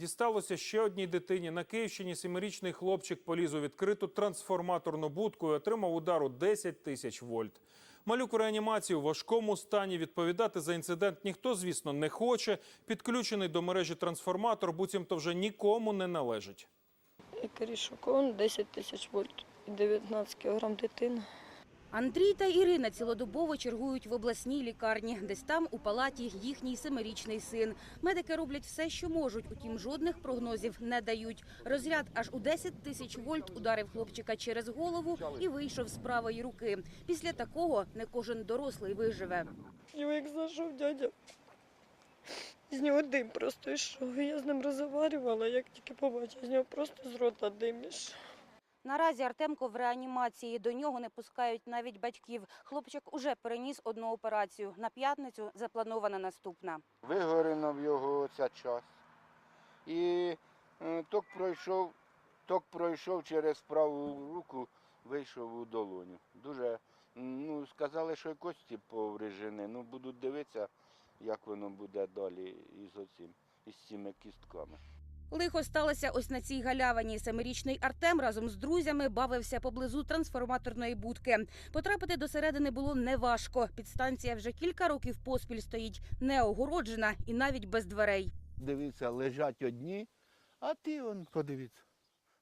Дісталося ще одній дитині. На Київщині семирічний хлопчик поліз у відкриту трансформаторну будку і отримав удар у 10 тисяч вольт. Малюк у реанімації у важкому стані. Відповідати за інцидент ніхто, звісно, не хоче. Підключений до мережі трансформатор буцімто вже нікому не належить. Лікарі шокон 10 тисяч вольт і 19 кілограм дитина. Андрій та Ірина цілодобово чергують в обласній лікарні. Десь там у палаті їхній семирічний син. Медики роблять все, що можуть, утім жодних прогнозів не дають. Розряд аж у 10 тисяч вольт ударив хлопчика через голову і вийшов з правої руки. Після такого не кожен дорослий виживе. Його як зайшов дядя. З нього дим просто йшов. Я з ним розмовляла, як тільки побачив, з нього просто з рота дим ішов. Наразі Артемко в реанімації. До нього не пускають навіть батьків. Хлопчик уже переніс одну операцію. На п'ятницю запланована наступна. Вигорено в його ця час. І е, ток пройшов, ток пройшов через праву руку, вийшов у долоню. Дуже, ну, сказали, що кості поврежені. Ну, будуть дивитися, як воно буде далі із оцим, із цими кістками. Лихо сталося ось на цій галявині. Семирічний Артем разом з друзями бавився поблизу трансформаторної будки. Потрапити до середини було неважко. Підстанція вже кілька років поспіль стоїть неогороджена і навіть без дверей. Дивіться, лежать одні, а ти он подивіться.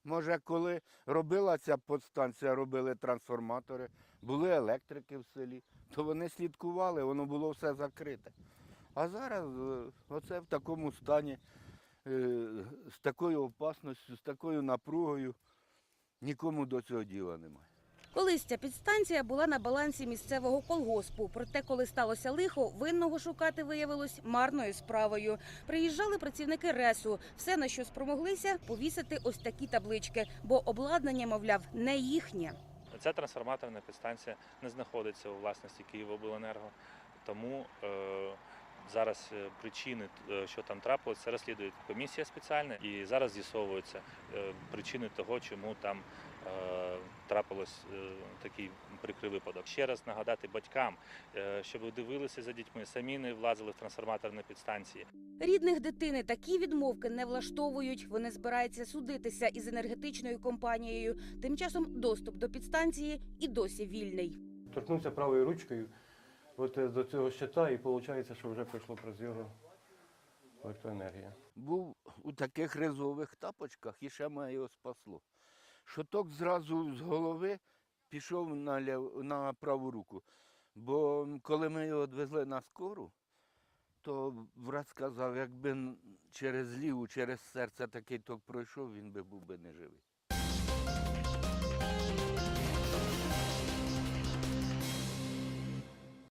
Може, коли робила ця подстанція, робили трансформатори, були електрики в селі, то вони слідкували, воно було все закрите. А зараз е, оце в такому стані, з такою опасністю, з такою напругою, нікому до цього діла немає. Колись ця підстанція була на балансі місцевого колгоспу. Проте, коли сталося лихо, винного шукати виявилось марною справою. Приїжджали працівники РЕСу. Все, на що спромоглися, повісити ось такі таблички, бо обладнання, мовляв, не їхнє. Ця трансформаторна підстанція не знаходиться у власності Київобленерго, тому е, зараз е, причини, е, що там трапилось, це розслідує комісія спеціальна, і зараз з'ясовуються е, причини того, чому там трапилось такий прикрий випадок. Ще раз нагадати батькам, щоб дивилися за дітьми, самі не влазили в трансформаторні підстанції. Рідних дитини такі відмовки не влаштовують. Вони збираються судитися із енергетичною компанією. Тим часом доступ до підстанції і досі вільний. торкнувся правою ручкою от е, до цього щита, і виходить, що вже пройшло через його електроенергія. Був у таких ризових тапочках і ще мене його спасло. Шоток зразу з голови пішов на, ляв... на праву руку. Бо коли ми його відвезли на скору, то врач сказав, якби через ліву, через серце такий ток пройшов, він би був би неживий.